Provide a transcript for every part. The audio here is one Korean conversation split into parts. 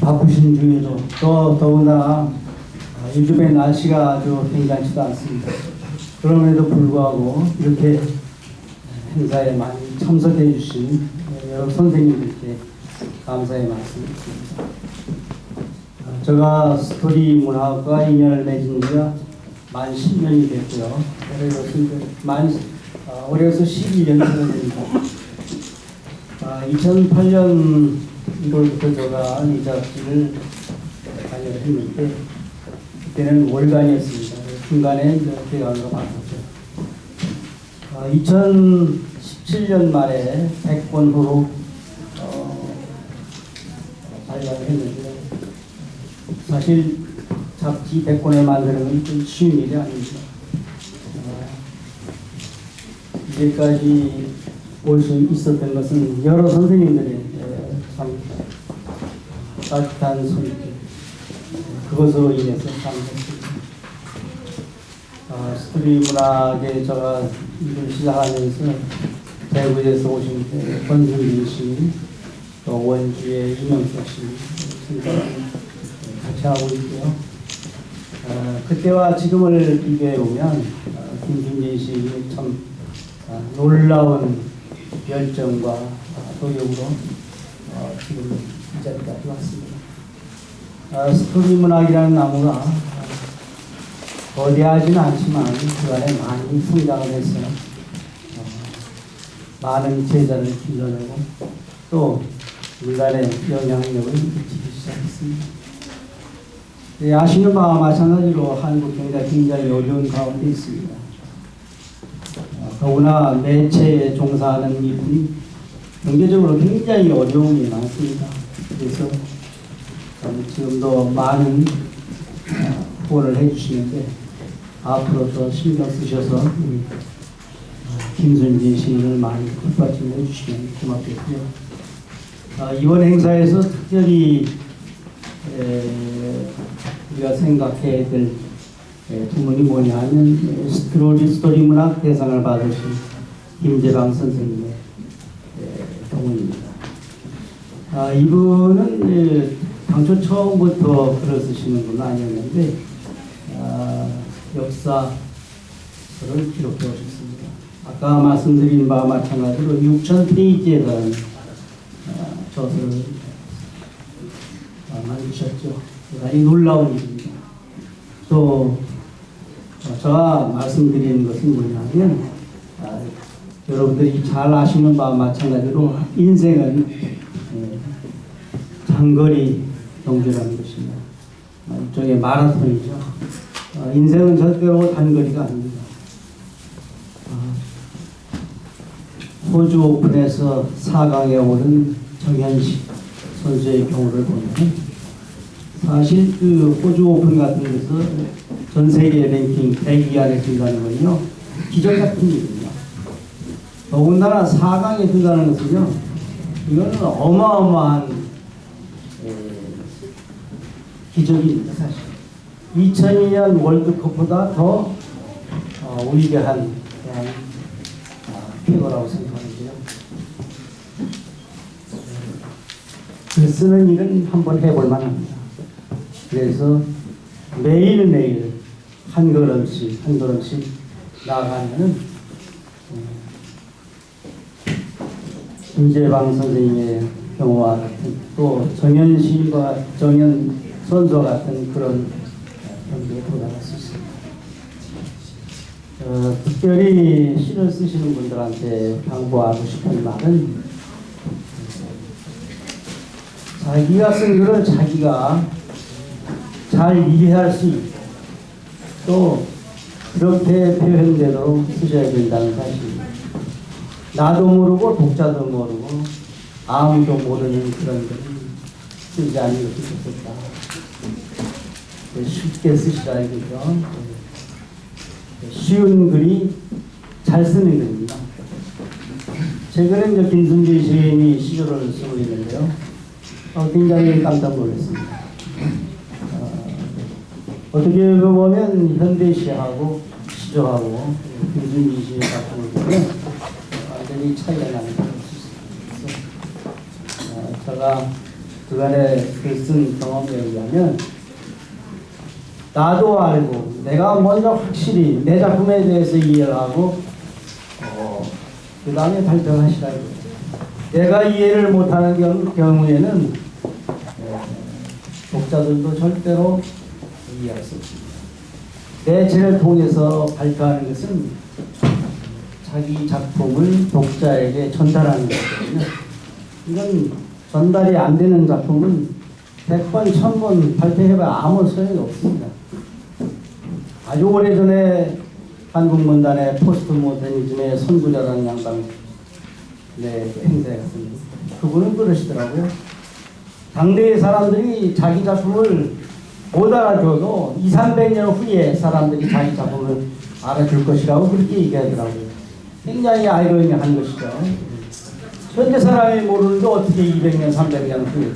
바쁘신 중에도 또 더구나 아, 요즘에 날씨가 아주 괜찮지도 않습니다. 그럼에도 불구하고 이렇게 행사에 많이 참석해 주신 여러 선생님들께 감사의 말씀드립니다. 아, 제가 스토리 문학과 인연을 맺은 지가 만 10년이 됐고요. 만 아, 올해서 12년이 됩니다. 아, 2008년 1월부터 제가 이 잡지를 관여를 했는데 그때는 월간이었습니다. 중간에 이제 대강으로 바꿨죠. 아, 2017년 말에 100권 후로 어, 발간을 했는데 사실 잡지 100권을 만드는 건좀 쉬운 일이 아닙니다. 어, 이제까지 올 수 있었던 것은 여러 선생님들의 따뜻한 손길 그것으로 인해서 참 됐습니다. 아, 스토리 문학에 제가 일을 시작하면서 대구에서 오신 그 권순빈 씨, 또 원주의 이명석 씨, 같이 하고 있고요. 아, 그때와 지금을 비교해 보면 아, 김준진 씨참 아, 놀라운 열정과 아, 노력으로 어, 지금 이 자리까지 왔습니다. 아, 스토리 문학이라는 나무가 아, 거대하지는 않지만 그 안에 많이 성장을 해서 어, 많은 제자를 길러내고 또 인간의 영향력을 미치기 시작했습니다. 예, 아시는 바와 마찬가지로 한국 경제가 굉장히 어려운 가운데 있습니다. 어, 더구나 매체에 종사하는 이분이 경제적으로 굉장히 어려움이 많습니다. 그래서 지금도 많은 어, 후원을 해주시는데 앞으로 더 신경 쓰셔서 우리 어, 김순진 시인을 많이 뒷받침 해 주시면 고맙겠고요. 아, 이번 행사에서 특별히 에, 우리가 생각해야 될 에, 부분이 뭐냐 하면 에, 스토리, 스토리 문학 대상을 받으신 김재방 선생님의 에, 부분입니다. 아, 이분은 에, 당초 처음부터 글을 쓰시는 분은 아니었는데 아, 역사를 기록해 오셨습니다. 아까 말씀드린 바와 마찬가지로 6천 페이지에 달하는 아, 저서를 아, 만드셨죠. 대단히 놀라운 일입니다. 또 어, 제가 말씀드리는 것은 뭐냐면 아, 여러분들이 잘 아시는 바와 마찬가지로 인생은 예, 장거리 경주라는 것입니다. 아, 일종의 마라톤이죠. 아, 인생은 절대로 단거리가 아닙니다. 아, 호주 오픈에서 4강에 오른 정현식 선수의 경우를 보면 사실 그 호주 오픈 같은 데서 전 세계 랭킹 100위 안에 든다는 건요 기적 같은 일입니다. 더군다나 4강에 든다는 것은요 이거는 어마어마한 에, 기적입니다 사실. 2002년 월드컵보다 더 어, 위대한 그냥 아, 쾌거라고 생각하는데요. 글 쓰는 일은 한번 해볼 만합니다. 그래서 매일매일 한 걸음씩 한 걸음씩 나아가면은 김재방 선생님의 경우와 같은 또 정현 시인과 정현 선수와 같은 그런 경기에 도달할 수 있습니다. 어, 특별히 시를 쓰시는 분들한테 당부하고 싶은 말은 자기가 쓴 글을 자기가 잘 이해할 수 있고 또 그렇게 표현되도록 쓰셔야 된다는 사실입니다. 나도 모르고 독자도 모르고 아무도 모르는 그런 글을 쓰지 것이 좋겠다. 네, 쉽게 쓰시라 이거죠. 네, 쉬운 글이 잘 쓰는 글입니다. 최근에 이제 김순진 시인이 시조를 쓰고 있는데요. 어, 굉장히 깜짝 놀랐습니다. 어, 어떻게 보면 현대시하고 시조하고 김순진 시의 작품을 보면 완전히 차이가 나는 있습니다. 그래서 어, 제가 그간에 그쓴 경험에 의하면 나도 알고 내가 먼저 확실히 내 작품에 대해서 이해를 하고 어, 그 다음에 발표하시라고 내가 이해를 못하는 경우, 경우에는 어, 독자들도 절대로 이해할 수 없습니다. 내 죄를 통해서 발표하는 것은 자기 작품을 독자에게 전달하는 거거든요. 이건 전달이 안 되는 작품은 100번, 1000번 발표해봐야 아무 소용이 없습니다. 아주 오래전에 한국문단의 포스트 모더니즘의 선구자라는 양반 네, 행사에 갔습니다. 그분은 그러시더라고요. 당대의 사람들이 자기 작품을 못 알아줘도 2, 300년 후에 사람들이 자기 작품을 알아줄 것이라고 그렇게 얘기하더라고요. 굉장히 아이러니한 것이죠. 현재 사람이 모르는데 어떻게 200년, 300년 후에?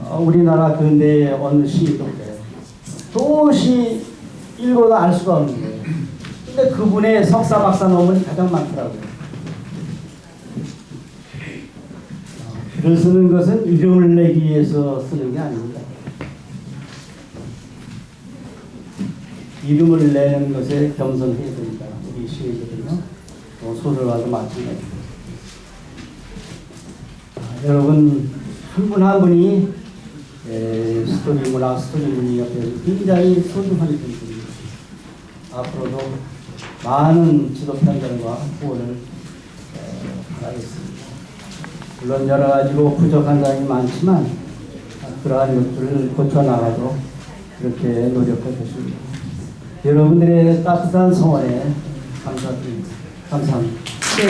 어, 우리나라 근대의 어느 시인도 그래요. 도시 읽어도 알 수가 없는 거예요. 근데 그분의 석사 박사 논문이 가장 많더라고요. 어, 글을 쓰는 것은 이름을 내기 위해서 쓰는 게 아닙니다. 이름을 내는 것에 겸손해야 됩니다. 우리 시인들은요. 또 소설가도 마찬가지입니다. 아, 여러분 한분한 분이 에, 스토리 문화, 스토리 문의 옆에서 굉장히 소중한 분들입니다. 앞으로도 많은 지도 편견과 후원을 에, 바라겠습니다. 물론 여러 가지로 부족한 점이 많지만 아, 그러한 것들을 고쳐나가도록 그렇게 노력해 보십니다. 여러분들의 따뜻한 성원에 감사드립니다. 감사합니다. 네,